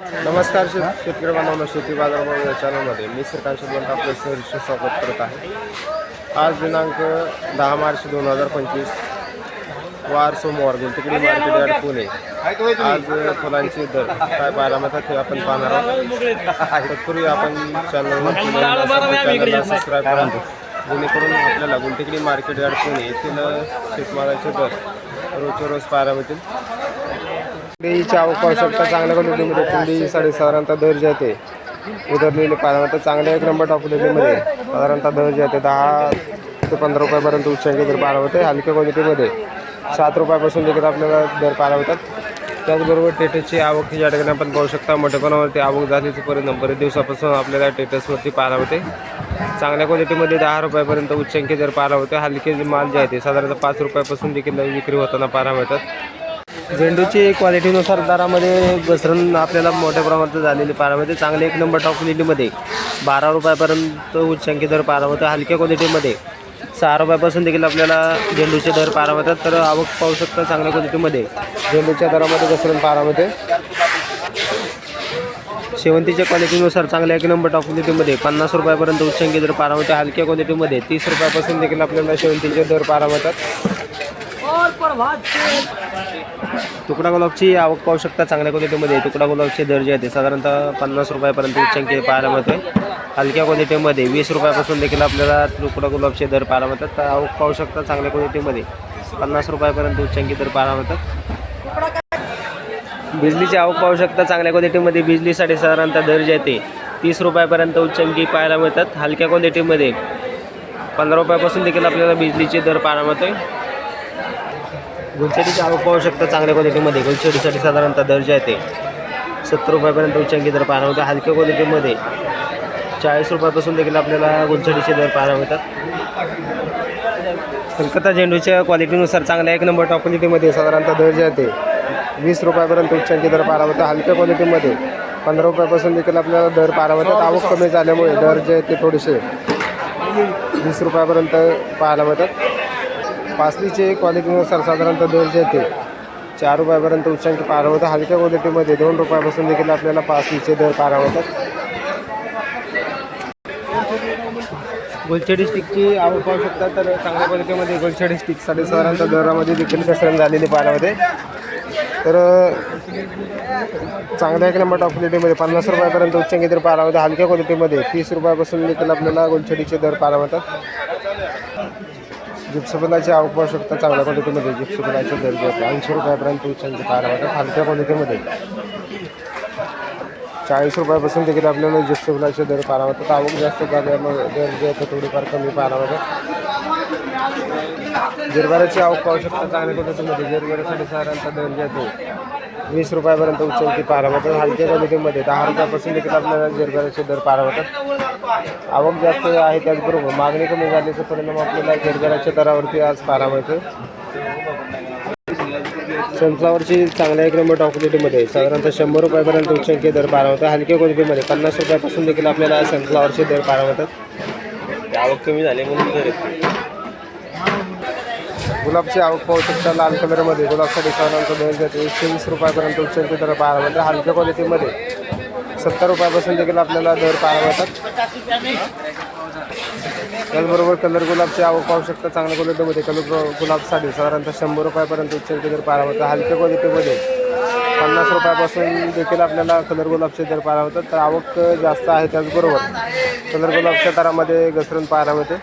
नमस्कार शेत शेतकरी बांधवांनो शेती बाजारभाव या चॅनलमध्ये मी श्रीकांत शिवंत आपलं सहर्ष स्वागत करत आहे. आज दिनांक दहा मार्च दोन हजार पंचवीस. वार सोमवार गुंतकडी मार्केट यार्ड पुणे. आज फुलांचे दर काय पाहायला मिळतात हे आपण पाहणार आहोत. तत्पूर्वी आपण चॅनलवर चॅनलला सबस्क्राईब करा. जेणेकरून आपल्याला गुंतकडी मार्केट यार्ड पुणे येथील शेतमालाचे दर रोजच्या रोज पाहायला मिळतील. कुंडीची आवक पाहू शकता चांगल्या क्वालिटीमध्ये कुंडी साडेसाधारणतः दर्जा येते आहे ते. पाहिजे चांगल्या एक नंबर टॉप क्वालिटीमध्ये साधारणतः दर्जा येते दहा ते पंधरा रुपयापर्यंत उच्चांकी दर पाहायला होते हलक्या क्वालिटीमध्ये सात रुपयापासून देखील आपल्याला दर पाहायला होतात त्याचबरोबर टेटसची आवक या ठिकाणी आपण पाहू शकता. मोठेपणावरती आवक झालीच परिणाम बरेच दिवसापासून आपल्याला टेटसवरती पाहायला होते चांगल्या क्वालिटीमध्ये दहा रुपयापर्यंत उच्चांकी दर पाहायला होते हलके माल जे आहे ते साधारणतः पाच रुपयापासून देखील विक्री होताना पाहायला मिळतात. झेंडूची क्वालिटीनुसार दरामध्ये घसरण आपल्याला मोठ्या प्रमाणात झालेली पारामध्ये चांगले एक नंबर टॉप क्वालिटीमध्ये बारा रुपयापर्यंत उच्चांकी दर पारा होतं हलक्या क्वालिटीमध्ये सहा रुपयापासून देखील आपल्याला झेंडूचे दर पारा होतात तर आवक पाहू शकता चांगल्या क्वालिटीमध्ये झेंडूच्या दरामध्ये घसरण पारा होते शेवंतीच्या क्वालिटीनुसार चांगल्या एक नंबर टॉप क्वालिटीमध्ये पन्नास रुपयापर्यंत उच्चांकी दर पारा होते हलक्या क्वालिटीमध्ये तीस रुपयापासून देखील आपल्याला शेवंतीचे दर पारा होतात तुकडा गुलाबची आवक पाहू शकता चांगल्या क्वालिटीमध्ये तुकडा गुलाबचे दर्जे येते. साधारणतः पन्नास रुपयापर्यंत उच्चांकी पाहायला मिळतोय. हलक्या क्वालिटीमध्ये वीस रुपयापासून देखील आपल्याला तुकडा गुलाबचे दर पाहायला मिळतात. तर आवक पाहू शकता चांगल्या क्वालिटीमध्ये पन्नास रुपयापर्यंत उच्चांकी दर पाहायला मिळतात. बिजलीची आवक पाहू शकता चांगल्या क्वालिटीमध्ये बिजलीसाठी साधारणतः दर्जा येते. तीस रुपयापर्यंत उच्चांकी पाहायला मिळतात. हलक्या क्वालिटीमध्ये पंधरा रुपयापासून देखील आपल्याला बिजलीचे दर पाहायला मिळतोय. गुलछडीची आवक पाहू शकता चांगल्या क्वालिटीमध्ये गुलछडीसाठी साधारणतः दर्जा येते. आहे ते सत्तर रुपयापर्यंत उच्चांकी दर पाहायला मिळतो हलक्या क्वालिटीमध्ये चाळीस रुपयापासून देखील आपल्याला गुलछडीचे दर पाहायला मिळतात. कलकत्ता झेंडूच्या क्वालिटीनुसार चांगल्या एक नंबर टॉप क्वालिटीमध्ये साधारणतः दर्जा येते. आहे ते वीस रुपयापर्यंत उच्चांकी दर पाहायला मिळतात. हलक्या क्वालिटीमध्ये पंधरा रुपयापासून देखील आपल्याला दर पाहायला होतात आवक कमी झाल्यामुळे दर जे आहे ते थोडेसे. वीस रुपयापर्यंत पाहायला मिळतात. पासलीचे क्वालिटीनुसार साधारणतः दर ते चार रुपयापर्यंत उच्चांक पार होतं हलक्या क्वालिटीमध्ये दोन रुपयापासून देखील आपल्याला पासलीचे दर पारा होतात. गुलछडी स्टिकची आवड पाहू शकता तर चांगल्या क्वालिटीमध्ये गुलछडी स्टिकसाठी साधारणतः दरामध्ये देखील घसरण झालेली पारामध्ये होते तर चांगल्या एक नंबर टॉप क्वालिटीमध्ये पन्नास रुपयापर्यंत उच्चांकी दर पारा होता हलक्या क्वालिटीमध्ये तीस रुपयापासून देखील आपल्याला गुलछडीचे दर पारा होतात जिप्सफुलाची आवक पाहू शकता चांगल्या क्वालिटीमध्ये जिप्सफुलाचे दर जे ऐंशी रुपयापर्यंत उच्चांचे कार मिळतात हलक्या क्वालिटीमध्ये चाळीस रुपयापासून देखील आपल्याला जिप्सफुलाचे दर पाहायला मिळतात. आवक जास्त झाल्यामुळे दर जे आहेत थोडीफार कमी पाहायला मिळतात जिरबाराची आवक पाहू शकता. चांगल्या क्वालिटीमध्ये. जिरबारासाठी साधारणतः दर जे वीस रुपयापर्यंत उच्चांकी पारा होतात हलक्या क्वालिटीमध्ये. दहा रुपयापासून देखील आपल्याला जिरबाराचे दर पाहायला होतात आवक जास्त आहे त्याचबरोबर मागणी कमी झाल्याचा परिणाम आपल्याला जिरबाराच्या दरावरती आज पारा मिळतो. सनफ्लावरची चांगल्या एक नंबर टॉप साधारणतः शंभर रुपयापर्यंत उच्चांकी दर पाहायला मिळतात. हलक्या क्वालिटीमध्ये पन्नास रुपयापासून देखील आपल्याला सनफ्लावरचे दर पाहायला होतात आवक कमी झाली म्हणून दर गुलाबची आवक पाहू शकता लाल कलरमध्ये. गुलाबसाठी साधारणतः दर जाते. एकशे वीस रुपयापर्यंत उच्च दर पाहायला मिळतात हलक्या क्वालिटीमध्ये. सत्तर रुपयापासून देखील आपल्याला दर पाहायला मिळतात. त्याचबरोबर कलर गुलाबची आवक पाहू शकता. चांगल्या क्वालिटीमध्ये कलर गुलाबसाठी साधारणतः शंभर रुपयापर्यंत उच्च दर पाहायला मिळतात हलक्या क्वालिटीमध्ये. पन्नास रुपयापासून देखील आपल्याला कलर गुलाबचे दर पाहायला मिळतात. तर आवक जास्त आहे त्याचबरोबर. कलर गुलाबच्या दरामध्ये घसरण पाहायला मिळते.